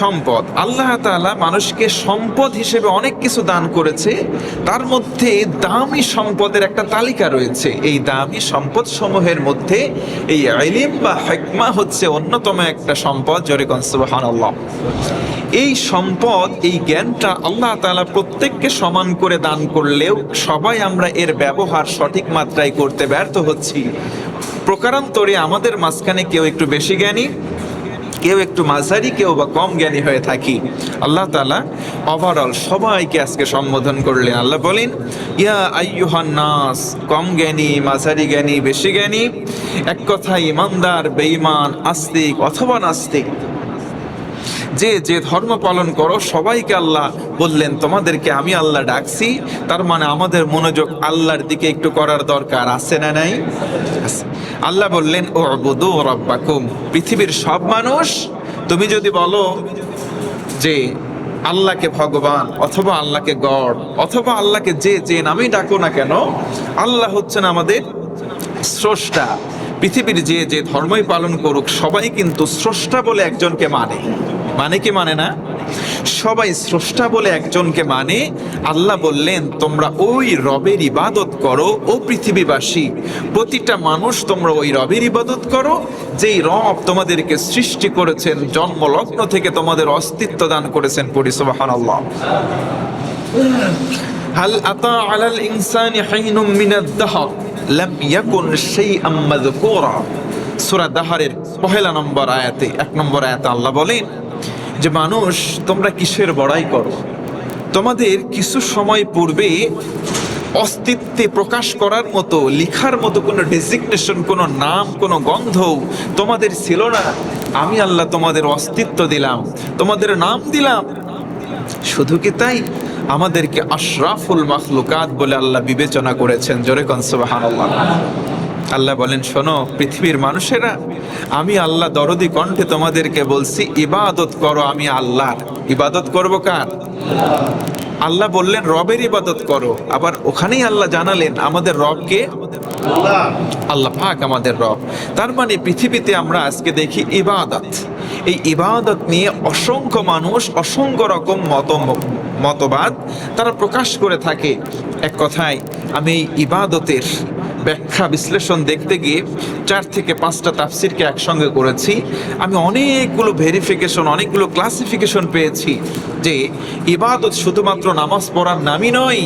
সম্পদ। আল্লাহ তাআলা মানুষকে সম্পদ হিসেবে অনেক কিছু দান করেছে। তার মধ্যে দামি সম্পদের একটা তালিকা রয়েছে। এই দামি সম্পদ সমূহের মধ্যে এই আইলিম বা হেকমা হচ্ছে অন্যতম একটা সম্পদ। জোরে সুবহানাল্লাহ। এই সম্পদ, এই জ্ঞানটা আল্লাহ তাআলা প্রত্যেককে সমান করে দান করলেও সবাই আমরা এর ব্যবহার সঠিক মাত্রায় করতে ব্যর্থ হচ্ছি। প্রকারান্তরে আমাদের মাঝখানে কেউ একটু বেশি জ্ঞানী কেউ একটু মাঝারি, কেউ বা কম জ্ঞানী হয়ে থাকি। আল্লাহ তালা ওভারঅল সবাইকে আজকে সম্বোধন করলেন। আল্লাহ বলেন, ইয়া আইয়ুহান নাস, কম জ্ঞানী, মাঝারি জ্ঞানী, বেশি জ্ঞানী, এক কথা ইমানদার, বেঈমান, আস্তিক অথবা নাস্তিক। যে যে ধর্ম পালন করো, সবাইকে আল্লাহ বললেন, তোমাদেরকে আমি আল্লাহ ডাকছি। তার মানে আমাদের মনোযোগ আল্লাহর দিকে একটু করার দরকার আছে না নাই? আল্লাহ বললেন ও আবুদু রব্বাকুম। পৃথিবীর সব মানুষ, তুমি যদি বলো যে, আল্লাহকে ভগবান অথবা আল্লাহকে গড অথবা আল্লাহকে যে যে নামেই ডাকো না কেন, আল্লাহ হচ্ছেন আমাদের স্রষ্টা। পৃথিবীর যে যে ধর্মই পালন করুক, সবাই কিন্তু স্রষ্টা বলে একজনকে মানে। মানে কি মানে না? সবাই স্রষ্টা বলে একজনকে মানে আল্লাহ বললেন, তোমরা ওই রবের ইবাদত করো, ও পৃথিবীবাসী। প্রতিটা মানুষ তোমরা ওই রবের ইবাদত করো, যেই রব তোমাদেরকে সৃষ্টি করেছেন, জন্মলগ্ন থেকে তোমাদের অস্তিত্ব দান করেছেন পরিসবাহান আল্লাহ হাল আতা আলাল ইনসানি হাইনুম মিনাদ দাহর, লাম ইয়াকুন শাইআম মাযকুরা। সূরা দাহরের পহেলা নম্বর আয়াতে, এক নম্বর আয়াতে আল্লাহ বলেন যে মানুষ, তোমরা কিসের বড়াই করো? তোমাদের কিছু সময় পূর্বে অস্তিত্বে প্রকাশ করার মতো, লিখার মতো কোনো ডেজিগনেশন কোনো নাম, কোনো গন্ধ তোমাদের ছিল না। আমি আল্লাহ তোমাদের অস্তিত্ব দিলাম, তোমাদের নাম দিলাম। শুধু কি তাই? আমাদেরকে আশরাফুল মাখলুকাত বলে আল্লাহ বিবেচনা করেছেন। জোরে কনসবাহান আল্লাহ বলেন, শোনো, পৃথিবীর মানুষেরা, আমি আল্লাহ দরদি কণ্ঠে তোমাদেরকে বলছি, ইবাদত করো আমি আল্লাহর। ইবাদত করব কার? আল্লাহ বললেন, রবের ইবাদত করো। আবার ওখানেই আল্লাহ জানালেন, আমাদের রবকে আল্লাহ পাক আমাদের রব। তার মানে পৃথিবীতে আমরা আজকে দেখি ইবাদত। এই ইবাদত নিয়ে অসংখ্য মানুষ অসংখ্য রকম মত, মতবাদ তারা প্রকাশ করে থাকে। এক কথায়, আমি ইবাদতের ব্যাখ্যা বিশ্লেষণ দেখতে গিয়ে চার থেকে পাঁচটা তাফসিরকে একসঙ্গে করেছি। আমি অনেকগুলো ভেরিফিকেশন অনেকগুলো ক্লাসিফিকেশন পেয়েছি যে ইবাদত শুধুমাত্র নামাজ পড়ার নামই নয়,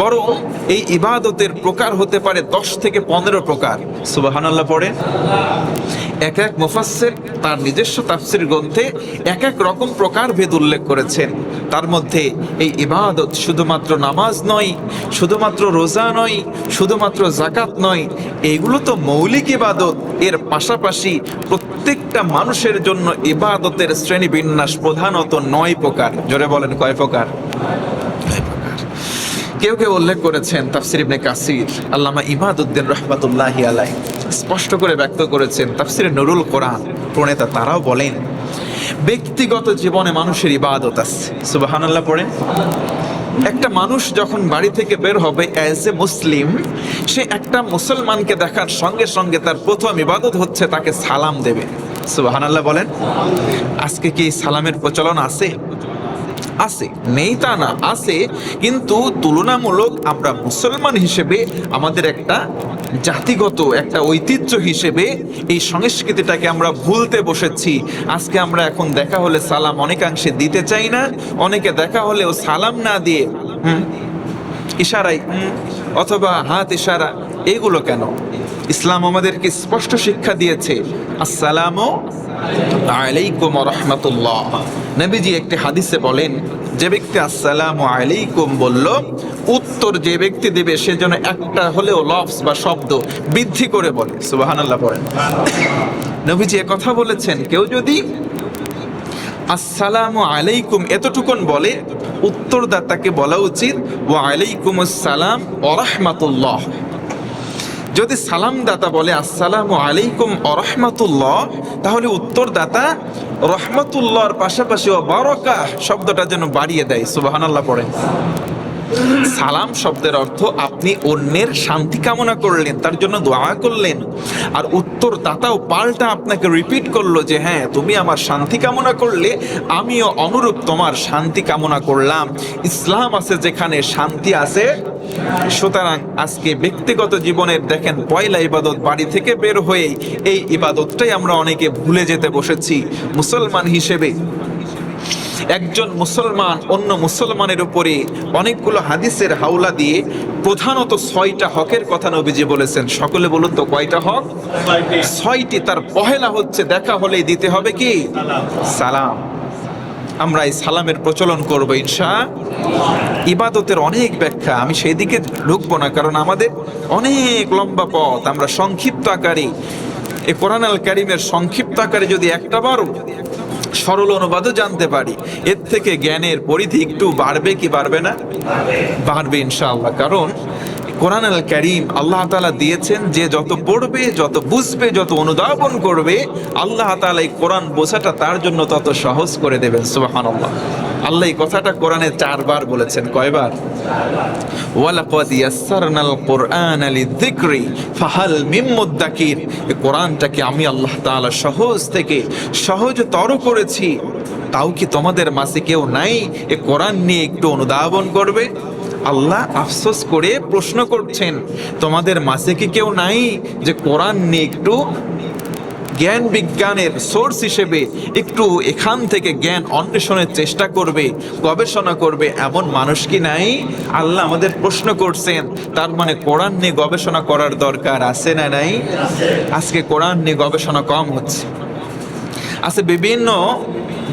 বরং এই ইবাদতের প্রকার হতে পারে দশ থেকে পনেরো প্রকার। সুবাহানাল্লাহ পড়ে এক এক মুফাসসির তার নিজস্ব তাফসির গ্রন্থে এক এক রকম প্রকার ভেদ উল্লেখ করেছেন। তার মধ্যে এই ইবাদত শুধুমাত্র নামাজ নয়, শুধুমাত্র রোজা নয়, শুধুমাত্র জাকাত নয়, এগুলো তো মৌলিক ইবাদত। এর পাশাপাশি প্রত্যেকটা মানুষের জন্য ইবাদতের শ্রেণি বিন্যাস প্রধানত নয় প্রকার। জোরে বলেন কয় প্রকার। কেউ কেউ উল্লেখ করেছেন তাফসির ইবনে কাসির। আল্লামা ইমাদউদ্দিন রহমাতুল্লাহি আলাই স্পষ্ট করে ব্যক্ত করেছেন তাফসিরে নুরুল কোরআন। প্রণেতা তারাও বলেন, ব্যক্তিগত জীবনে মানুষের ইবাদত আছে। সুবহানাল্লাহ পড়েন একটা মানুষ যখন বাড়ি থেকে বের হবে অ্যাজ এ মুসলিম, সে একটা মুসলমানকে দেখার সঙ্গে সঙ্গে তার প্রথম ইবাদত হচ্ছে তাকে সালাম দেবে। সুবহানাল্লাহ বলেন, আজকে কি সালামের প্রচলন আছে? আছে, নেই তা না, আছে, কিন্তু তুলনামূলক আমরা মুসলমান হিসেবে আমাদের একটা জাতিগত, একটা ঐতিহ্য হিসেবে এই সংস্কৃতিটাকে আমরা ভুলতে বসেছি। আজকে আমরা এখন দেখা হলে সালাম অনেকাংশে দিতে চাই না, অনেকে দেখা হলেও সালাম না দিয়ে ইশারাই অথবা হাত ইশারা, এগুলো কেন? ইসলাম আমাদেরকে স্পষ্ট শিক্ষা দিয়েছে, আসসালামু আলাইকুম রহমতুল্লাহ। নবীজি একটি হাদিসে বলেন, যে ব্যক্তি আসসালামু আলাইকুম বলল, উত্তর যে ব্যক্তি দেবে সে যেন একটা হলেও লফস বা শব্দ বৃদ্ধি করে বলে। সুবহানাল্লাহ পড়েন। নবীজি কথা বলেছেন, কেউ যদি আসসালামু আলাইকুম এতটুকুন বলে, উত্তরদাতাকে বলা উচিত, ওয়া আলাইকুম আসসালাম ওয়া রাহমাতুল্লাহ। যদি সালাম দাতা বলে, আসসালামু আলাইকুম অরহমাতুল্লাহ তাহলে উত্তরদাতা রহমতুল্লাহর পাশাপাশি ও বারকা শব্দটা যেন বাড়িয়ে দেয়। সুবাহান আল্লাহ পড়েন। সালাম শব্দের অর্থ আপনি অন্যের শান্তি কামনা করলেন, তার জন্য দোয়া করলেন। আর উত্তর দাতাও পাল্টা আপনাকে রিপিট করল যে হ্যাঁ তুমি আমার শান্তি কামনা করলে, আমিও অনুরূপ তোমার শান্তি কামনা করলাম। ইসলাম আছে যেখানে শান্তি আছে। সুতরাং আজকে ব্যক্তিগত জীবনের দেখেন, পয়লা ইবাদত বাড়ি থেকে বের হয়ে এই ইবাদতটাই আমরা অনেকে ভুলে যেতে বসেছি। মুসলমান হিসেবে একজন মুসলমান অন্য মুসলমানের উপরে অনেকগুলো হাদিসের হাওলা দিয়ে প্রধানত ছয়টা হকের কথা নবীজি বলেছেন। সকলে বলুন তো কয়টা হক? ছয়টি। তার পহেলা হচ্ছে দেখা হলেই দিতে হবে কি? সালাম। আমরা এই সালামের প্রচলন করব ইনশা। ইবাদতের অনেক ব্যাখ্যা আমি সেই দিকে ঢুকবো না কারণ আমাদের অনেক লম্বা পথ। আমরা সংক্ষিপ্ত আকারে এই কোরআন আল কারিমের সংক্ষিপ্ত আকারে যদি একটা বারো সরল অনুবাদও জানতে পারি। এর থেকে জ্ঞানের পরিধি একটু বাড়বে কি বাড়বে না? বাড়বে ইনশাআল্লাহ। কারণ কোরআন আল করিম আল্লাহ তাআলা দিয়েছেন যে যত পড়বে, যত বুঝবে, যত অনুধাবন করবে, আল্লাহ তাআলা এই কোরআন বোঝাটা তার জন্য তত সহজ করে দেবেন। সুবহানাল্লাহ। আল্লাহ আল্লাহ এই কথাটা কোরআনে চারবার বলেছেন। কয়বার? ওয়ালাকাদ ইয়াসসারনাল কুরআনা লিযিকরি, ফাহাল মিন মুদ্দাকির। এই কোরআনটাকে আমি আল্লাহ তাআলা সহজ থেকে সহজতর করেছি। তাও কি তোমাদের মাঝে কেউ নাই? এ কোরআন নিয়ে একটু অনুধাবন করবে? আল্লাহ আফসোস করে প্রশ্ন করছেন, তোমাদের মাঝে কি কেউ নাই যে কোরআন নিয়ে একটু জ্ঞান বিজ্ঞানের সোর্স হিসেবে একটু এখান থেকে জ্ঞান অন্বেষণের চেষ্টা করবে, গবেষণা করবে, এমন মানুষ কি নাই? আল্লাহ আমাদের প্রশ্ন করছেন, তার মানে কোরআন নিয়ে গবেষণা করার দরকার আছে না নাই? আজকে কোরআন নিয়ে গবেষণা কম হচ্ছে। আছে বিভিন্ন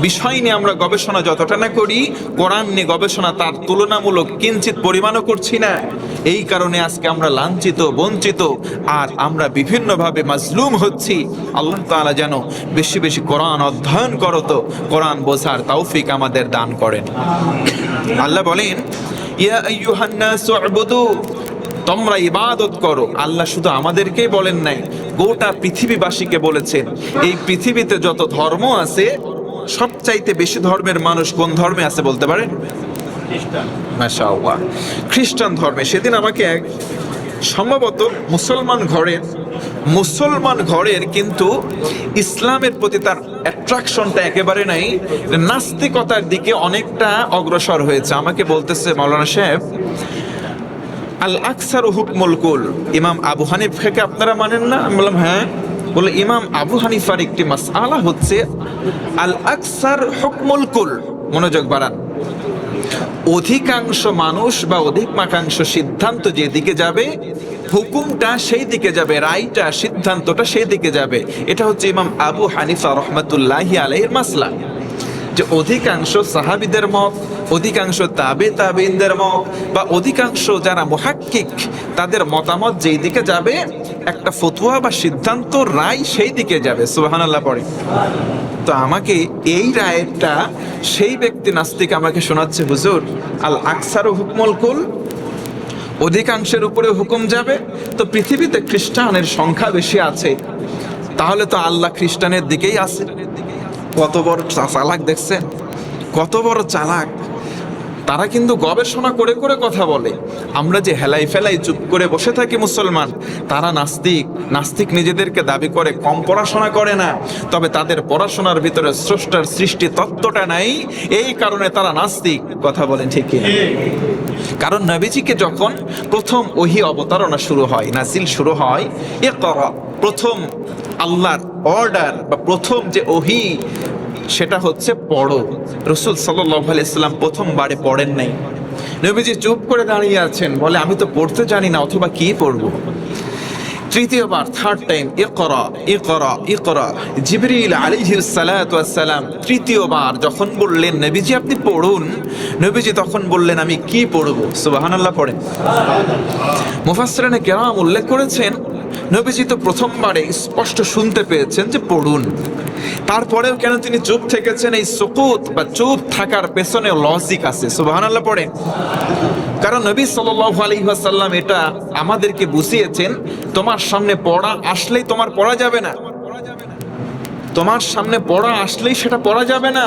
বিষয় নিয়ে আমরা গবেষণা যতটা না করি, কোরআন নিয়ে গবেষণা তার তুলনামূলক কিঞ্চিত পরিমাণও করছি না। এই কারণে আজকে আমরা লাঞ্ছিত, বঞ্চিত, আর আমরা বিভিন্নভাবে মাজলুম হচ্ছি। আল্লাহ তাআলা যেন বেশি বেশি কোরআন অধ্যয়ন করো তো কোরআন বোঝার তৌফিক আমাদের দান করেন। আল্লাহ বলেন, ইয়া আইয়ুহান নাসু তোমরা ইবাদত করো। আল্লাহ শুধু আমাদেরকেই বলেন নাই, গোটা পৃথিবীবাসীকে বলেছেন। এই পৃথিবীতে যত ধর্ম আছে সবচাইতে বেশি ধর্মের মানুষ কোন ধর্মে আছে বলতে পারেন? মাশাআল্লাহ। খ্রিস্টান ধর্মে। সেদিন আমাকে এক সম্ভবত মুসলমান ঘরের মুসলমান ঘরের কিন্তু ইসলামের প্রতি তার অ্যাট্রাকশনটা একেবারে নাই নাস্তিকতার দিকে অনেকটা অগ্রসর হয়েছে। আমাকে বলতেছে মাওলানা সাহেব আল আকসার হুকমুল কুল। ইমাম আবু হানিফাকে আপনারা মানেন না? আমি বললাম হ্যাঁ। বলে ইমাম আবু হানিফার একটি মাসআলা হচ্ছে আল আকসার হকমুল কুল, মনোযোগ বাড়ান। অধিকাংশ মানুষ বা অধিকাংশ সিদ্ধান্ত যেদিকে যাবে, হুকুমটা সেই দিকে যাবে, রায়টা, সিদ্ধান্তটা সেই দিকে যাবে। এটা হচ্ছে ইমাম আবু হানিফা রহমতুল্লাহি আলাইয়ের মাসলা। যে অধিকাংশ সাহাবিদের মত, অধিকাংশ তাবে তাবিনদের মত, বা অধিকাংশ যারা মুহাক্কিক, তাদের মতামত যেই দিকে যাবে, একটা ফতুয়া বা সিদ্ধান্ত, রায় সেই দিকে যাবে। সুবহানাল্লাহ, পড়ে। তো আমাকে এই রায়টা সেই ব্যক্তি নাস্তিক আমাকে শোনাচ্ছে, হুজুর, আল আকসার হুকমল কুল, অধিকাংশের উপরে হুকুম যাবে। তো পৃথিবীতে খ্রিস্টানের সংখ্যা বেশি আছে, তাহলে তো আল্লাহ খ্রিস্টানের দিকেই আছে। কত বড় চালাক দেখছেন? কত বড় চালাক। তারা কিন্তু গবেষণা করে করে কথা বলে। আমরা যে হেলাই ফেলাই, চুপ করে বসে থাকি মুসলমান, তারা নাস্তিক। নাস্তিক নিজেদেরকে দাবি করে, কম পড়াশোনা করে না। তবে তাদের পড়াশোনার ভিতরে স্রষ্টার সৃষ্টি তত্ত্বটা নাই। এই কারণে তারা নাস্তিক। কথা বলেন ঠিক কিনা? কারণ নবীজিকে যখন প্রথম ওহি অবতারণা শুরু হয় নাসিল শুরু হয় এ করা প্রথম আল্লাহর অর্ডার বা প্রথম যে ওহি, সেটা হচ্ছে পড়ো। রসুল সাল্লাহ ইসলাম প্রথমবারে পড়েন নাই। নবীজি চুপ করে দাঁড়িয়ে আছেন, বলে, আমি তো পড়তে জানি না, অথবা কি পড়ব? তৃতীয়বার থার্ড টাইম ইকরা ইকরা ইকরা। জিবরিল সালাম তৃতীয়বার যখন বললেন, নবীজি, আপনি পড়ুন। নবীজি তখন বললেন, আমি কি পড়ব? সুবহানাল্লাহ পড়েন। মুফাসসিরিনে কেরাম উল্লেখ করেছেন, নবীজি তো প্রথমবারে স্পষ্ট শুনতে পেয়েছেন যে পড়ুন। তারপরেও কেন তিনি চুপ থেকেছেন? এই সুকুত বা চুপ থাকার পেছনে লজিক আছে, সুবহানাল্লাহ পড়ে কারণ নবী সাল্লাল্লাহু আলাইহি ওয়াসাল্লাম এটা আমাদেরকে বুঝিয়েছেন তোমার সামনে পড়া আসলেই তোমার পড়া যাবে না। তোমার সামনে পড়া আসলেই সেটা পড়া যাবে না।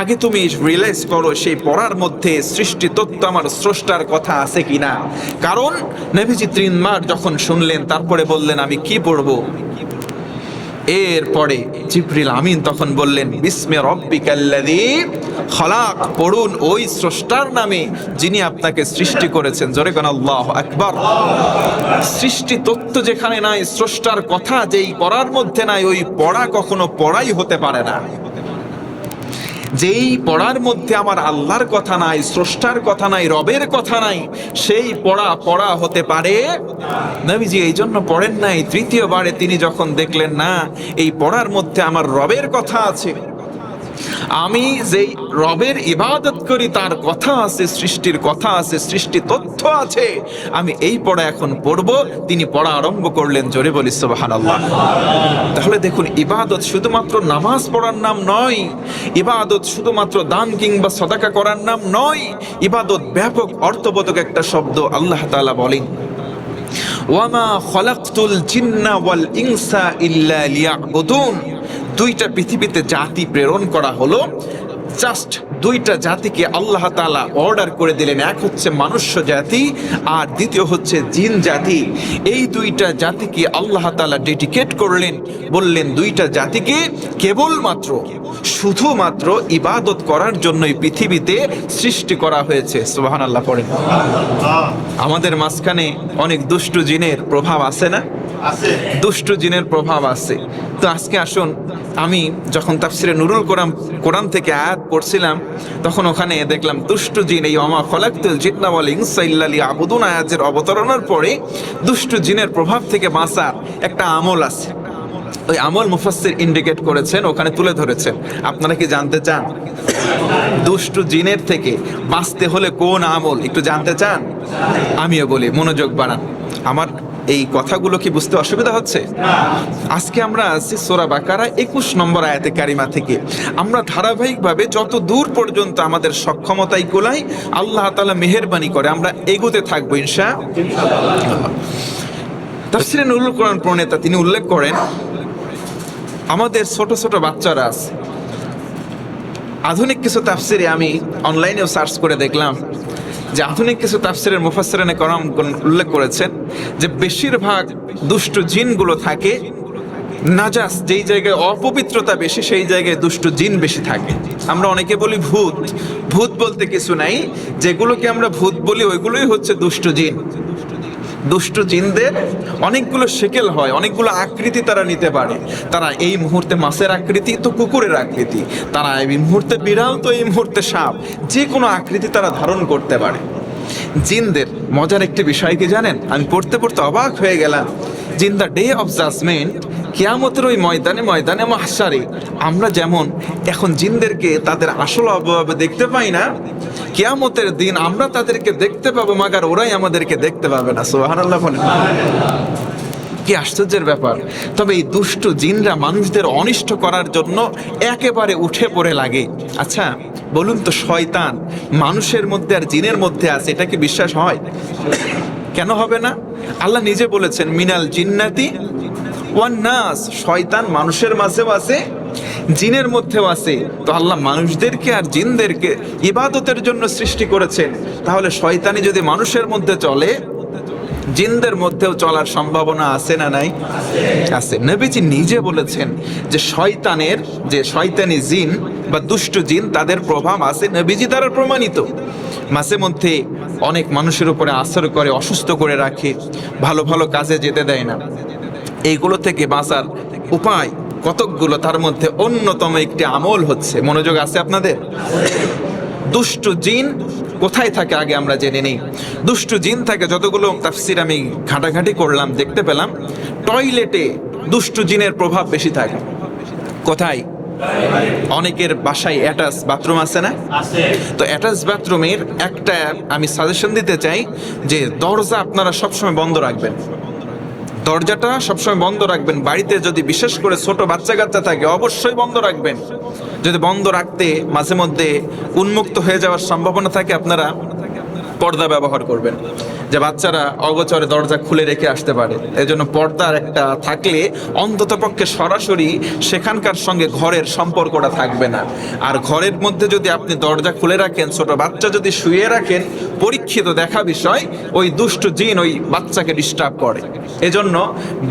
আগে তুমি রিয়েলাইজ করো সেই পড়ার মধ্যে সৃষ্টি তত্ত্ব আমার স্রষ্টার কথা আছে কিনা। কারণ নেভিজি ত্রিনমার যখন শুনলেন, তারপরে বললেন, আমি কি পড়ব? এরপরে জিব্রিল আমিন তখন বললেন, বিস্মে রব্বিকাল্লাযী খলাক। পড়ুন, ওই স্রষ্টার নামে যিনি আপনাকে সৃষ্টি করেছেন। জোরে কোন আল্লাহ একবার সৃষ্টি তত্ত্ব যেখানে নাই, স্রষ্টার কথা যেই পড়ার মধ্যে নাই, ওই পড়া কখনো পড়াই হতে পারে না। যেই পড়ার মধ্যে আমার আল্লাহর কথা নাই, স্রষ্টার কথা নাই, রবের কথা নাই, সেই পড়া পড়া হতে পারে। নবীজি এই জন্য পড়েন নাই, তৃতীয়বারে তিনি যখন দেখলেন, না, এই পড়ার মধ্যে আমার রবের কথা আছে। আমি যেই রবের ইবাদত করি, তার কথা আছে, সৃষ্টির কথা আছে, সৃষ্টি তথ্য আছে। আমি এই পড়া এখন পড়ব। তিনি পড়া আরম্ভ করলেন, জোরে বলি, সুবহানাল্লাহ। তাহলে দেখুন, ইবাদত শুধুমাত্র নামাজ পড়ার নাম নয়। ইবাদত শুধুমাত্র দান কিংবা সদাকা করার নাম নয়। ইবাদত ব্যাপক, অর্থবোধক একটা শব্দ আল্লাহ তাআলা বলেন। ওয়ামা খলাকতুল জিন্না ওয়াল ইনসা ইল্লা লিয়াবুদুন। দুইটা পৃথিবীতে জাতি প্রেরণ করা হলো। জাস্ট দুইটা জাতিকে আল্লাহ তালা অর্ডার করে দিলেন। এক হচ্ছে মানুষ্য জাতি আর দ্বিতীয় হচ্ছে জিন জাতি। এই দুইটা জাতিকে আল্লাহ তাআলা ডেডিকেট করলেন বললেন দুইটা জাতিকে কেবলমাত্র শুধুমাত্র ইবাদত করার জন্যই পৃথিবীতে সৃষ্টি করা হয়েছে। সুবহানাল্লাহ পড়েন। আমাদের মাঝখানে অনেক দুষ্টু জিনের প্রভাব আছে না? দুষ্টু জিনের প্রভাব আছে। তো আজকে আসুন আমি যখন তাফসিরে নুরুল কোরআন কোরআন থেকে আয়াত পড়ছিলাম, তখন ওখানে দেখলাম, দুষ্টু জিন এই অমা ফলাক্তুল জিন্না ওয়াল ইনসা ইল্লা লিয়াবুদুন আয়াতের অবতরণের পরে দুষ্টু জিনের প্রভাব থেকে বাঁচার একটা আমল আছে। ওই আমল মুফাসসির ইন্ডিকেট করেছেন, ওখানে তুলে ধরেছেন। আপনারা কি জানতে চান? দুষ্টু জিনের থেকে বাঁচতে হলে কোন আমল? একটু জানতে চান? আমিও বলি, মনোযোগ বাড়ান। আমার এই কথাগুলো কি বুঝতে অসুবিধা হচ্ছে? আজকে আমরা আছি সোরা বাকারা একুশ নম্বর আয়াতে কারিমা থেকে। আমরা ধারাবাহিকভাবে যত দূর পর্যন্ত আমাদের সক্ষমতাই কোলাই আল্লাহ তালা মেহেরবানি করে আমরা এগোতে থাকব ইনশা তাফসিরে নুরুল কোরআন প্রণেতা তিনি উল্লেখ করেন, আমাদের ছোট ছোট বাচ্চারা আছে। আধুনিক কিছু তাফসিরে আমি অনলাইনেও সার্চ করে দেখলাম যে আধুনিক কিছু তাফসিরের মুফাসসিরানে করম উল্লেখ করেছেন যে বেশিরভাগ দুষ্ট জিনগুলো থাকে, নাজাস যেই জায়গায় অপবিত্রতা বেশি, সেই জায়গায় দুষ্ট জিন বেশি থাকে। আমরা অনেকে বলি ভূত। ভূত বলতে কিছু নাই। যেগুলোকে আমরা ভূত বলি, ওইগুলোই হচ্ছে দুষ্ট জিন। দুষ্ট জিনদের অনেকগুলো শেকেল হয়, অনেকগুলো আকৃতি তারা নিতে পারে। তারা এই মুহূর্তে মাছের আকৃতি তো কুকুরের আকৃতি। তারা এই মুহূর্তে বিড়াল, তো এই মুহূর্তে সাপ। যে কোনো আকৃতি তারা ধারণ করতে পারে। জিনদের মজার একটি বিষয় কি জানেন? আমি পড়তে পড়তে অবাক হয়ে গেলাম। জিন দ্য ডে অফ জাজমেন্ট, কেয়ামতের ওই ময়দানে ময়দানে মাহসারে আমরা যেমন এখন জিনদেরকে তাদের আসল অভাবে দেখতে পাই না, কেয়ামতের দিন আমরা তাদেরকে দেখতে পাবো, মাগার ওরাই আমাদেরকে দেখতে পাবে না। সুবহানাল্লাহ বলেন। কি আশ্চর্যের ব্যাপার। তবে এই দুষ্ট জিনরা মানুষদের অনিষ্ট করার জন্য একেবারে উঠে পড়ে লাগে। আচ্ছা বলুন তো শয়তান মানুষের মধ্যে আর জিনের মধ্যে আছে, এটা কি বিশ্বাস হয়? কেন হবে না? আল্লাহ নিজে বলেছেন, মিনাল জিন্নাতি ওয়ান নাস শয়তান মানুষের মাঝেও আছে, জিনের মধ্যেও আছে। তো আল্লাহ মানুষদেরকে আর জিনদেরকে ইবাদতের জন্য সৃষ্টি করেছেন। তাহলে শয়তানি যদি মানুষের মধ্যে চলে জিনদের মধ্যেও চলার সম্ভাবনা আছে না নাই? আছে। নবীজি নিজে বলেছেন যে শয়তানের, যে শয়তানি জিন বা দুষ্ট জিন, তাদের প্রভাব আছে। নবীজি দ্বারা প্রমাণিত। মাঝে মধ্যে অনেক মানুষের উপরে আসর করে, অসুস্থ করে রাখে, ভালো ভালো কাজে যেতে দেয় না। এইগুলো থেকে বাঁচার উপায় কতকগুলো, তার মধ্যে অন্যতম একটি আমল হচ্ছে। মনোযোগ আছে আপনাদের? দুষ্ট জিন কোথায় থাকে আগে আমরা জেনে নেই। দুষ্ট জিন থাকে যতগুলো তাফসির আমি ঘাঁটাঘাঁটি করলাম দেখতে পেলাম। টয়লেটে দুষ্ট জিনের প্রভাব বেশি থাকে। কোথায়? অনেকের বাসায় অ্যাটাচ বাথরুম আছে না? তো অ্যাটাচ বাথরুমের একটা আমি সাজেশন দিতে চাই যে দরজা আপনারা সবসময় বন্ধ রাখবেন। দরজাটা সবসময় বন্ধ রাখবেন। বাড়িতে যদি বিশেষ করে ছোট বাচ্চা কাচ্চা থাকে, অবশ্যই বন্ধ রাখবেন। যদি বন্ধ রাখতে মাঝে মধ্যে উন্মুক্ত হয়ে যাওয়ার সম্ভাবনা থাকে আপনারা পর্দা ব্যবহার করবেন, যে বাচ্চারা অগোচরে দরজা খুলে রেখে আসতে পারে। এই জন্য পর্দার একটা থাকলে অন্তত পক্ষে সরাসরি সেখানকার সঙ্গে ঘরের সম্পর্কটা থাকবে না। আর ঘরের মধ্যে যদি আপনি দরজা খুলে রাখেন, ছোট বাচ্চা যদি শুয়ে রাখেন, পরীক্ষিত দেখা বিষয়, ওই দুষ্ট জিন ওই বাচ্চাকে ডিস্টার্ব করে। এজন্য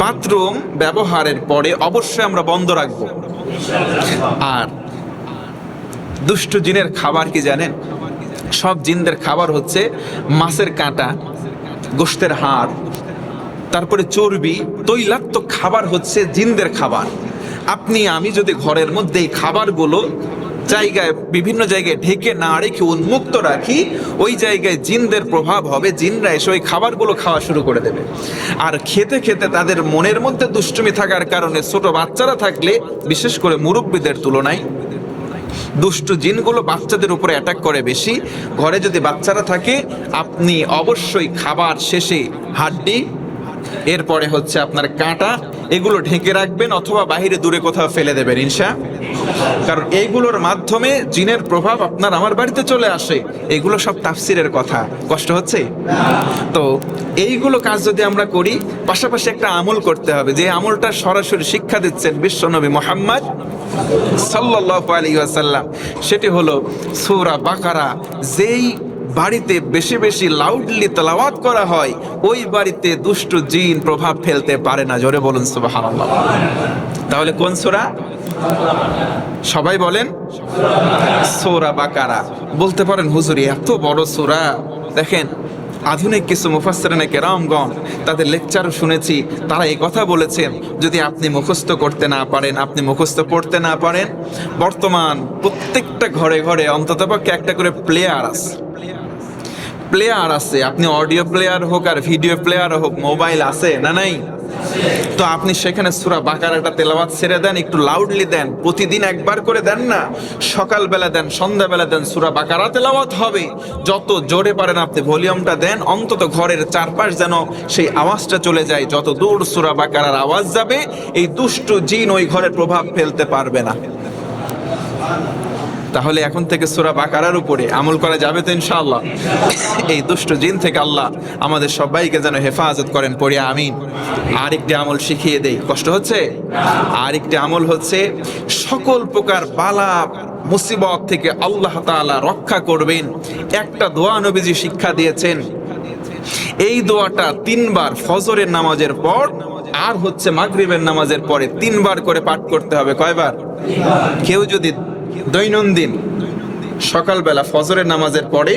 বাথরুম ব্যবহারের পরে অবশ্যই আমরা বন্ধ রাখব। আর দুষ্ট জিনের খাবার কি জানেন? সব জিনদের খাবার হচ্ছে মাছের কাঁটা, গোষ্ঠের হাড়, তারপরে চর্বি, তৈলাক্ত খাবার হচ্ছে জিনদের খাবার। আপনি, আমি যদি ঘরের মধ্যে এই খাবারগুলো জায়গায়, বিভিন্ন জায়গায় ঢেকে না রেখে উন্মুক্ত রাখি, ওই জায়গায় জিনদের প্রভাব হবে, জিনরা এসে ওই খাবারগুলো খাওয়া শুরু করে দেবে। আর খেতে খেতে তাদের মনের মধ্যে দুষ্টুমি থাকার কারণে ছোট বাচ্চারা থাকলে, বিশেষ করে মুরব্বীদের তুলনায় দুষ্টু জিনগুলো বাচ্চাদের উপরে অ্যাটাক করে বেশি। ঘরে যদি বাচ্চারা থাকে, আপনি অবশ্যই খাবার শেষে হাড্ডি, এরপরে হচ্ছে আপনার কাঁটা, এগুলো ঢেকে রাখবেন অথবা বাহিরে দূরে কোথাও ফেলে দেবেন, ইনশা। কারণ এইগুলোর মাধ্যমে জিনের প্রভাব আপনার আমার বাড়িতে চলে আসে। এগুলো সব তাফসিরের কথা। কষ্ট হচ্ছে? তো এইগুলো কাজ যদি আমরা করি, পাশাপাশি একটা আমল করতে হবে। যে আমলটা সরাসরি শিক্ষা দিচ্ছেন বিশ্বনবী মোহাম্মদ সাল্লাহ আলী আসাল্লাম সেটি হলো সুরা বাকারা। যেই বাড়িতে বেশি বেশি লাউডলি তেলাওয়াত করা হয়, ওই বাড়িতে দুষ্ট জিন প্রভাব ফেলতে পারে না। জোরে বলুন, সুবহানাল্লাহ। তাহলে কোন সোরা? সবাই বলেন, সূরা বাকারা। বলতে পারেন, হুজুর, এত বড় সোরা। দেখেন, আধুনিক কিছু মুফাসসিরিনে কেরামগণ, তাদের লেকচারও শুনেছি, তারা এই কথা বলেছেন, যদি আপনি মুখস্থ করতে না পারেন, আপনি মুখস্থ পড়তে না পারেন, বর্তমান প্রত্যেকটা ঘরে ঘরে অন্ততপক্ষে একটা করে প্লেয়ার আছে। প্লেয়ার আছে, আপনি অডিও প্লেয়ার হোক আর ভিডিও প্লেয়ার হোক মোবাইল আছে না নাই? তো আপনি সেখানে সুরা বাকারাটা তেলাওয়াত ছেড়ে দেন, একটু লাউডলি দেন, প্রতিদিন একবার করে দেন না, সকালবেলা দেন, সন্ধ্যাবেলা দেন, সুরা বাকারা তেলাওয়াত হবে। যত জোরে পারেন আপনি ভলিউমটা দেন, অন্তত ঘরের চারপাশ যেন সেই আওয়াজটা চলে যায়, যত দূর সুরা বাকারার আওয়াজ যাবে, এই দুষ্ট জিন ওই ঘরে প্রভাব ফেলতে পারবে না। তাহলে এখন থেকে সুরা বাকারার উপরে আমল করা যাবে তো ইনশাআল্লাহ। এই দুষ্ট জিন থেকে আল্লাহ আমাদের সবাইকে যেন হেফাজত করেন, পড়ে আমিন। আরেকটি আমল শিখিয়ে দেই, কষ্ট হচ্ছে? আরেকটি আমল হচ্ছে, সকল প্রকার বালা, মুসিবত থেকে আল্লাহ তাআলা রক্ষা করবেন। একটা দোয়া নবীজি শিক্ষা দিয়েছেন। এই দোয়াটা তিনবার ফজরের নামাজের পর আর হচ্ছে মাগরিবের নামাজের পরে তিনবার করে পাঠ করতে হবে। কয়বার? কেউ যদি দৈনন্দিন সকালবেলা ফজরের নামাজের পরে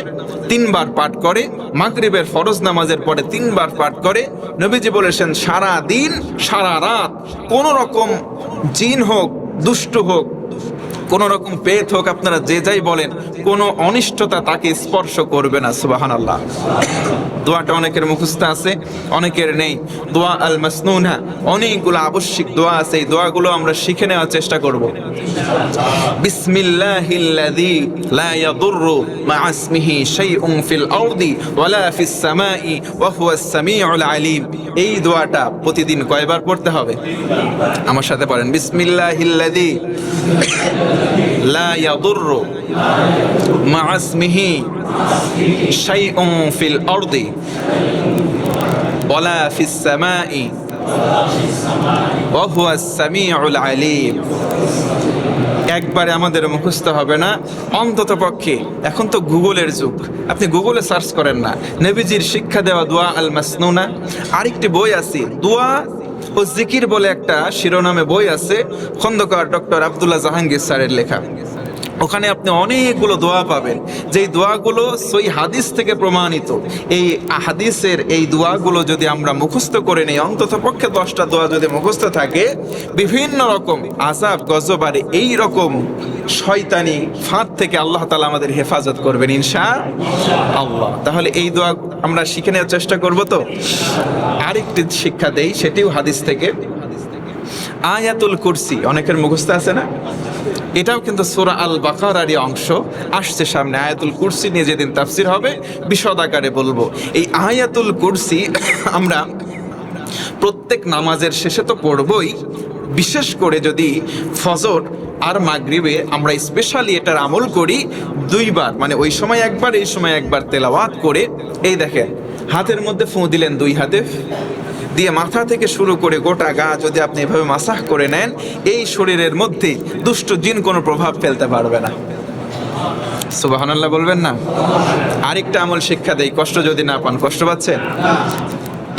তিনবার পাঠ করে, মাগরিবের ফরজ নামাজের পরে তিনবার পাঠ করে, নবীজি বলেছেন সারা দিন সারা রাত কোন রকম জিন হোক, দুষ্ট হোক কোন রকম পেট হোক আপনারা যে যাই বলেন, কোনো অনিষ্টতা তাকে স্পর্শ করবে না সুবাহান আল্লাহ দোয়াটা অনেকের মুখস্থ আছে, অনেকের নেই। দোয়া আল মাসনুনা অনেকগুলো আবশ্যিক দোয়া আছে, এই দোয়াগুলো আমরা শিখে নেওয়ার চেষ্টা করব। বিসমিল্লাহিল্লাযী লা ইয়াদুররু মা ইসমিহি শাইউন ফিল আরদি ওয়ালা ফিস সামাই ওয়া হুয়াস সামিউল এই দোয়াটা প্রতিদিন কয়বার পড়তে হবে? আমার সাথে পড়েন। বিসমিল্লাহিল্লাযী لا يضر مع اسمه شيء في الأرض ولا في السماء وهو السميع العليم একবারে আমাদের মুখস্থ হবে না অন্তত পক্ষে এখন তো গুগলের যুগ আপনি গুগলে সার্চ করেন না নবীজির শিক্ষা দেওয়া দোয়া আল মাসনুনা আরেকটি বই আছে দোয়া ও জিকির বলে একটা শিরোনামে বই আছে খন্দকার ডক্টর আবদুল্লাহ জাহাঙ্গীর স্যারের লেখা। ওখানে আপনি অনেকগুলো দোয়া পাবেন। যেই দোয়াগুলো সই হাদিস থেকে প্রমাণিত এই হাদিসের এই দোয়াগুলো যদি আমরা মুখস্থ করে নিই অন্তত পক্ষে দশটা দোয়া যদি মুখস্থ থাকে বিভিন্ন রকম আজাব গজবারে এই রকম শয়তানি ফাঁদ থেকে আল্লাহ তালা আমাদের হেফাজত করবেন ইনশা আল্লাহ। তাহলে এই দোয়া আমরা শিখে নেওয়ার চেষ্টা করব তো। আরেকটি শিক্ষা দেই সেটিও হাদিস থেকে। আয়াতুল কুরসি অনেকের মুখস্থ আছে না? এটাও কিন্তু সোরা আল বাকারারই অংশ। আসছে সামনে, আয়াতুল কুরসি নিয়ে যেদিন তাফসির হবে বিশদ আকারে বলব। এই আয়াতুল কুরসি আমরা প্রত্যেক নামাজের শেষে তো পড়বই। বিশেষ করে যদি ফজর আর মাগরিবে আমরা স্পেশালি এটার আমল করি দুইবার মানে ওই সময় একবার, এই সময় একবার তেলাওয়াত করে। এই দেখেন, হাতের মধ্যে ফোঁ দিলেন দুই হাতে। দিয়ে মাথা থেকে শুরু করে গোটা গা যদি আপনি এভাবে মাসাহ করে নেন, এই শরীরের মধ্যে দুষ্ট জিন কোনো প্রভাব ফেলতে পারবে না। সুবাহান্লাহ বলবেন না? আরেকটা আমল শিক্ষা দেই, কষ্ট যদি না পান, কষ্ট পাচ্ছেন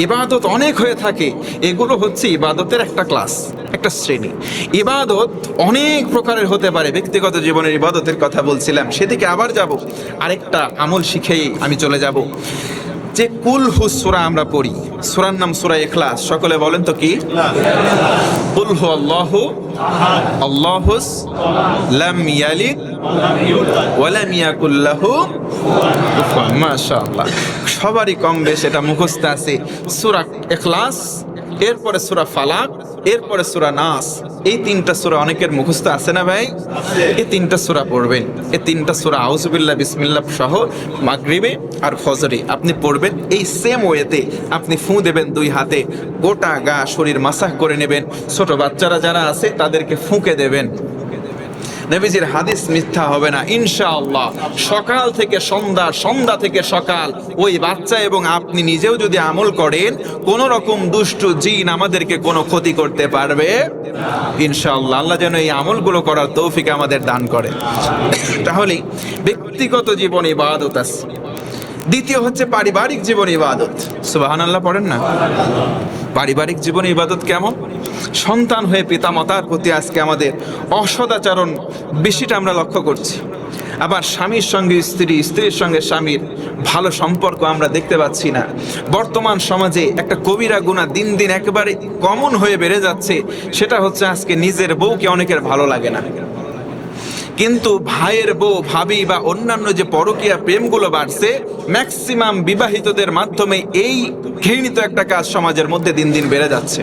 ইবাদত অনেক হয়ে থাকে, এগুলো হচ্ছে ইবাদতের একটা ক্লাস, একটা শ্রেণি। ইবাদত অনেক প্রকারের হতে পারে, ব্যক্তিগত জীবনের ইবাদতের কথা বলছিলাম, সেদিকে আবার যাব। আরেকটা আমল শিখেই আমি চলে যাব। যে কুল হুস সুরা আমরা পড়ি। সুরার নাম সুরা এখলাস সকলে বলেন তো কি? কুল হু আল্লাহ, আল্লাহুস লাম ইয়ালিদ ওয়ালাম ইয়াকুল লাহু মাশাআল্লাহ। সবারই কম বেশ এটা মুখস্থ আছে। সুরা ইখলাস এরপরে সুরা ফালাক, এরপরে সুরা নাস। এই তিনটা সুরা অনেকের মুখস্থ আছে না ভাই? এই তিনটা সুরা পড়বেন। এই তিনটা সুরা আউজবিল্লা বিসমিল্লা সহ মাগরিবে আর ফজরে। আপনি পড়বেন এই সেম ওয়েতে আপনি ফু দেবেন দুই হাতে। গোটা গা শরীর মাসাহ করে নেবেন। ছোট বাচ্চারা যারা আছে, তাদেরকে ফুঁকে দেবেন। নবীজির হাদিস মিথ্যা হবে না, ইনশাআল্লাহ। সকাল থেকে সন্ধ্যা সন্ধ্যা থেকে সকাল। ওই বাচ্চা এবং আপনি নিজেও যদি আমল করেন, কোন রকম দুষ্ট জিন আমাদেরকে কোনো ক্ষতি করতে পারবে ইনশাআল্লাহ, আল্লাহ যেন এই আমলগুলো করার তৌফিক আমাদের দান করে। তাহলে ব্যক্তিগত জীবনে ইবাদত আছে। দ্বিতীয় হচ্ছে পারিবারিক জীবন ইবাদত। সুবাহান আল্লাহ পড়েন না? পারিবারিক জীবনে ইবাদত কেমন? সন্তান হয়ে পিতামাতার প্রতি আজকে আমাদের অসদাচরণ বেশিটা আমরা লক্ষ্য করছি। আবার স্বামীর সঙ্গে স্ত্রী, স্ত্রীর সঙ্গে স্বামীর ভালো সম্পর্ক আমরা দেখতে পাচ্ছি না। বর্তমান সমাজে একটা কবিরা গুণা দিন দিন একেবারে কমন হয়ে বেড়ে যাচ্ছে, সেটা হচ্ছে আজকে নিজের বউকে অনেকের ভালো লাগে না। কিন্তু ভাইয়ের বউ, ভাবি বা অন্যান্য যে পরকীয়া প্রেমগুলো বাড়ছে, ম্যাক্সিমাম বিবাহিতদের মাধ্যমে এই ঘৃণিত একটা কাজ সমাজের মধ্যে দিন দিন বেড়ে যাচ্ছে।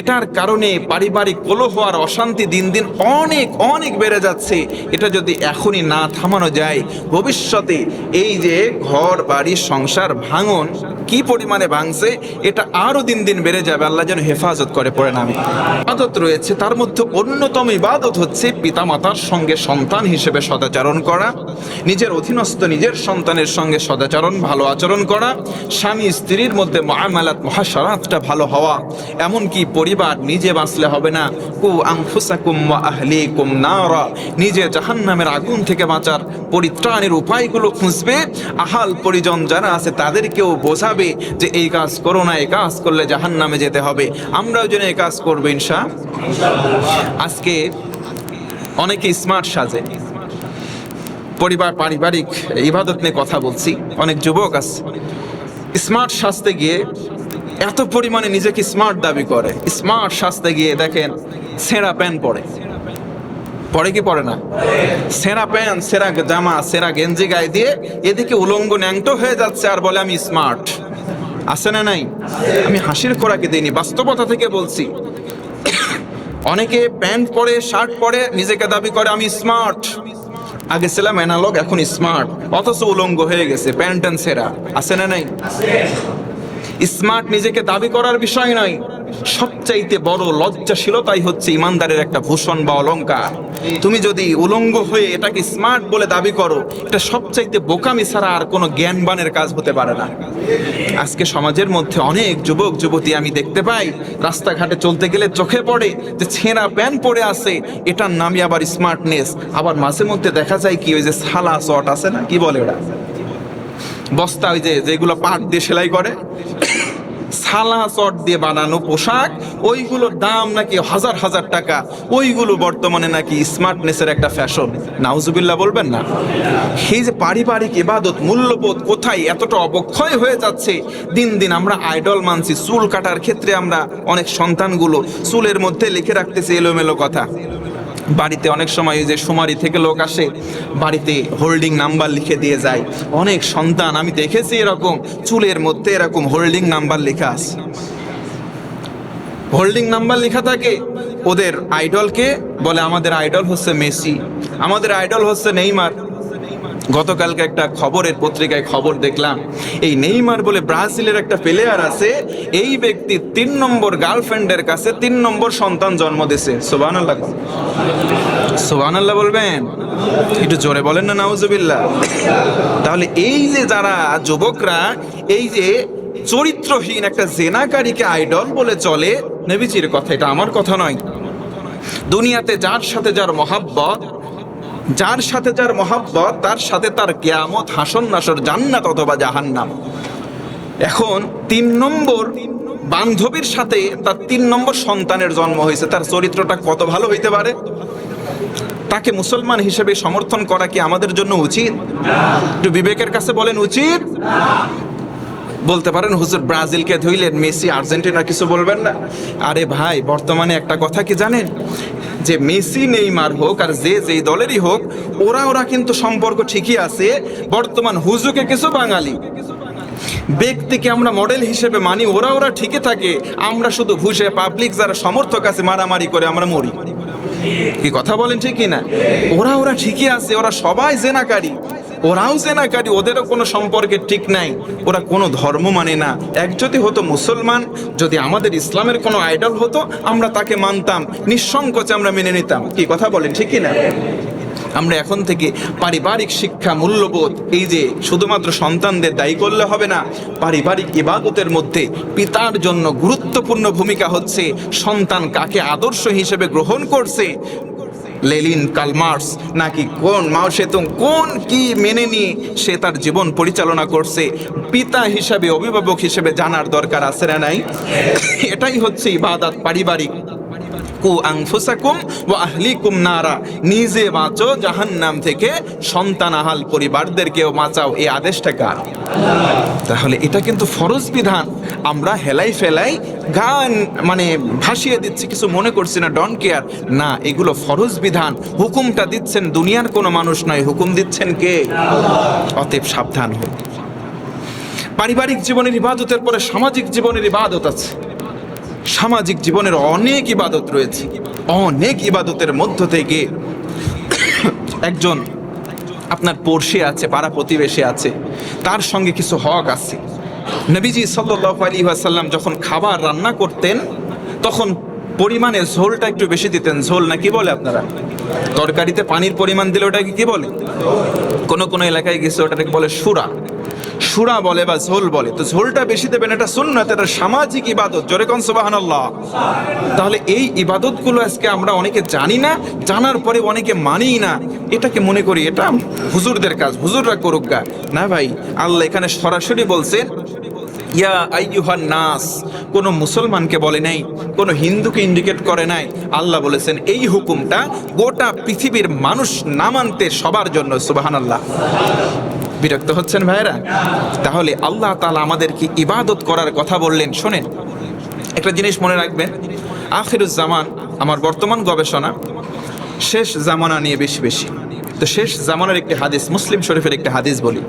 এটার কারণে পারিবারিক কলহ আর অশান্তি দিন দিন অনেক অনেক বেড়ে যাচ্ছে। এটা যদি এখনই না থামানো যায়, ভবিষ্যতে এই যে ঘর, বাড়ি, সংসার, ভাঙন কি পরিমাণে ভাঙছে, এটা আরও দিন দিন বেড়ে যাবে। আল্লাহ যেন হেফাজত করে পড়ে নামে ইবাদত রয়েছে, তার মধ্যে অন্যতম ইবাদত হচ্ছে পিতামাতার সঙ্গে সন্তান হিসেবে সদাচরণ করা, নিজের অধীনস্থ নিজের সন্তানের সঙ্গে সদাচরণ, ভালো আচরণ করা, স্বামী স্ত্রীর মধ্যে মহামালাত মহাসারাতটা ভালো হওয়া, এমনকি পরিবার নিজে বাঁচলে হবে না। কু আনফুসাকুম ওয়া আহলিকুম নারা। নিজে জাহান্নামের আগুন থেকে বাঁচার পরিত্রাণের উপায়গুলো খুঁজবে। আহাল পরিজন যারা আছে তাদেরকেও বোঝাবে যে এই কাজ করো না, এই কাজ করলে জাহান্নামে যেতে হবে। আমরাও যেন এই কাজ করব ইনশা। আজকে অনেকে স্মার্ট সাজে। পরিবার, পারিবারিক ইবাদত নিয়ে কথা বলছি। অনেক যুবক আছে। স্মার্ট সাজতে গিয়ে এত পরিমাণে নিজেকে স্মার্ট দাবি করে। স্মার্ট সাজতে গিয়ে দেখেন সেরা প্যান্ট পরে পরে কি পরে না? সেরা প্যান্ট সেরা জামা, সেরা গেঞ্জি গায়ে দিয়ে এদিকে উলঙ্গ ন্যাংটো হয়ে যাচ্ছে আর বলে আমি স্মার্ট আছে না নাই? আমি হাসির খোরাকে দিইনি, বাস্তবতা থেকে বলছি। অনেকে প্যান্ট পরে শার্ট পরে, নিজেকে দাবি করে, আমি স্মার্ট আগে ছিলাম অ্যানালগ এখন স্মার্ট অথচ উলঙ্গ হয়ে গেছে প্যান্ট সেরা। আছে না নাই? স্মার্ট নিজেকে দাবি করার বিষয় নয়। সবচাইতে বড় লজ্জাশীলতাই হচ্ছে ইমানদারের একটা ভূষণ বা অলঙ্কার। তুমি যদি উলঙ্গ হয়ে এটাকে স্মার্ট বলে দাবি করো, এটা সবচাইতে বোকামি ছাড়া আর কোনো জ্ঞানবানের কাজ হতে পারে না। আজকে সমাজের মধ্যে অনেক যুবক, যুবতী আমি দেখতে পাই, রাস্তাঘাটে চলতে গেলে চোখে পড়ে যে ছেঁড়া প্যান্ট পরে আছে, এটার নামই আবার স্মার্টনেস। আবার মাঝে মধ্যে দেখা যায় কি ওই যে সালা শট আছে না, কি বলে ওরা বস্তা ওই যে যেগুলো পাট দিয়ে সেলাই করে সালা চট দিয়ে বানানো পোশাক, ওইগুলোর দাম নাকি হাজার হাজার টাকা। ওইগুলো বর্তমানে নাকি স্মার্টনেসের একটা ফ্যাশন। নাউজুবিল্লাহ বলবেন না? এই যে পারিবারিক ইবাদত, মূল্যবোধ কোথায় এতটা অবক্ষয় হয়ে যাচ্ছে? দিন দিন আমরা আইডল মানছি, চুল কাটার ক্ষেত্রে আমরা অনেক সন্তানগুলো চুলের মধ্যে লিখে রাখতেছি এলোমেলো কথা। বাড়িতে অনেক সময় যে সুমারি থেকে লোক আসে, বাড়িতে হোল্ডিং নাম্বার লিখে দিয়ে যায়। অনেক সন্তান, আমি দেখেছি এরকম, চুলের মধ্যে এরকম হোল্ডিং নাম্বার লেখা আছে। হোল্ডিং নাম্বার লেখা থাকে, ওদের আইডলকে বলে, আমাদের আইডল হচ্ছে মেসি। আমাদের আইডল হচ্ছে নেইমার। গতকালকে একটা খবরের পত্রিকায় খবর দেখলাম। এই নেইমার বলে ব্রাজিলের একটা প্লেয়ার আছে, এই ব্যক্তি তিন নম্বর গার্লফ্রেন্ডের কাছে তিন নম্বর সন্তান জন্ম দিছে। সোবান আল্লাহ সোবান আল্লাহ বলবেন? একটু জোরে বলেন না, নাউজুবিল্লাহ। তাহলে এই যে যারা যুবকরা, এই যে চরিত্রহীন একটা জেনাকারীকে আইডল বলে চলে, নেবিজির কথা, এটা আমার কথা নয়। দুনিয়াতে যার সাথে যার মহাব্বত যার সাথে যার মহাব্বত, তার সাথে তার কেয়ামত হাসন নাসর জান্নাত অথবা জাহান্নাম। এখন তিন নম্বর বান্ধবীর সাথে তার তিন নম্বর সন্তানের জন্ম হয়েছে। তার চরিত্রটা কত ভালো হইতে পারে? তাকে মুসলমান হিসেবে সমর্থন করা কি আমাদের জন্য উচিত? একটু বিবেকের কাছে বলেন, উচিত? বলতে পারেন, হুজুর, ব্রাজিলকে ধুইলেন, মেসি আর্জেন্টিনা কিছু বলবেন না? আরে ভাই, বর্তমানে একটা কথা কি জানেন? যে মেসি, নেইমার হোক আর যে যেই দলেরই হোক, ওরা ওরা কিন্তু সম্পর্ক ঠিকই আছে। বর্তমান হুজুকে কিছু বাঙালি। ব্যক্তিকে আমরা মডেল হিসেবে মানি, ওরা ওরা ঠিকই থাকে। আমরা শুধু ঘুষে পাবলিক যারা সমর্থক আছে, মারামারি করে আমরা মরি। কি কথা বলেন ঠিকই না ওরা ওরা ঠিকই আছে, ওরা সবাই জেনাকারী। ওরাও জেনাকারী, ওদেরও কোনো সম্পর্কে ঠিক নাই। ওরা কোনো ধর্ম মানে না। এক যদি হতো মুসলমান, যদি আমাদের ইসলামের কোনো আইডল হতো, আমরা তাকে মানতাম। নিঃসংকোচে আমরা মেনে নিতাম। কি কথা বলেন ঠিকই না আমরা এখন থেকে পারিবারিক শিক্ষা, মূল্যবোধ, এই যে শুধুমাত্র সন্তানদের দায়ী করলে হবে না, পারিবারিক ইবাদতের মধ্যে পিতার জন্য গুরুত্বপূর্ণ ভূমিকা হচ্ছে সন্তান কাকে আদর্শ হিসেবে গ্রহণ করছে লেলিন কালমার্স নাকি কোন মাও সেতুং, কোন কি মেনে নিয়ে সে তার জীবন পরিচালনা করছে, পিতা হিসাবে, অভিভাবক হিসেবে জানার দরকার আছে না নাই? এটাই হচ্ছে ইবাদত, পারিবারিক কু আংফুসাকুম ওয়া আহলিকুম নারা। নিজে বাঁচো থেকে, সন্তান আহাল পরিবারদেরকেও বাঁচাও, এই আদেশটা কার? তাহলে এটা কিন্তু ফরজ বিধান। আমরা হেলাই ফেলাই গান মানে ভাসিয়ে দিচ্ছি, কিছু মনে করছি না ডন কেয়ার না, এগুলো ফরজ বিধান। হুকুমটা দিচ্ছেন দুনিয়ার কোনো মানুষ নয়। হুকুম দিচ্ছেন কে? অতএব সাবধান হন। পারিবারিক জীবনের ইবাদতের পরে সামাজিক জীবনের ইবাদত আছে। সামাজিক জীবনের অনেক ইবাদত রয়েছে। অনেক ইবাদতের মধ্য থেকে একজন আপনার পড়শে আছে, পাড়া প্রতিবেশী আছে, তার সঙ্গে কিছু হক আছে। নবীজি সাল্লাল্লাহু আলাইহি ওয়াসাল্লাম যখন খাবার রান্না করতেন, তখন পরিমাণে ঝোলটা একটু বেশি দিতেন। ঝোল না কি বলে আপনারা? তরকারিতে পানির পরিমাণ দিলে ওটাকে কি বলে? কোন কোন এলাকায় গেছে, ওটাকে বলে সুরা। সুরা বলে বা ঝোল বলে। তো ঝোলটা বেশি দেবেন এটা সুন্নাত, এটা সামাজিক ইবাদত। জোরে কোন তাহলে এই ইবাদতগুলো আজকে আমরা অনেকে জানি না, জানার পরে অনেকে মানি না। এটাকে মনে করি, এটা হুজুরদের কাজ, হুজুররা করুক গা। না ভাই, আল্লাহ এখানে সরাসরি বলছেন ইয়া আইয়ুহান নাস, কোনো মুসলমানকে বলে নাই, কোনো হিন্দুকে ইন্ডিকেট করে নাই। আল্লাহ বলেছেন, এই হুকুমটা গোটা পৃথিবীর মানুষ না মানতে সবার জন্য, সুবহানাল্লাহ। বিরক্ত হচ্ছেন ভাইরা তাহলে আল্লাহ তালা আমাদেরকে ইবাদত করার কথা বললেন, শোনেন। একটা জিনিস মনে রাখবেন আখিরুজ্জামান আমার বর্তমান গবেষণা, শেষ জামানা নিয়ে বেশি বেশি। তো শেষ জামানার একটি হাদিস, মুসলিম শরীফের একটি হাদিস বলি।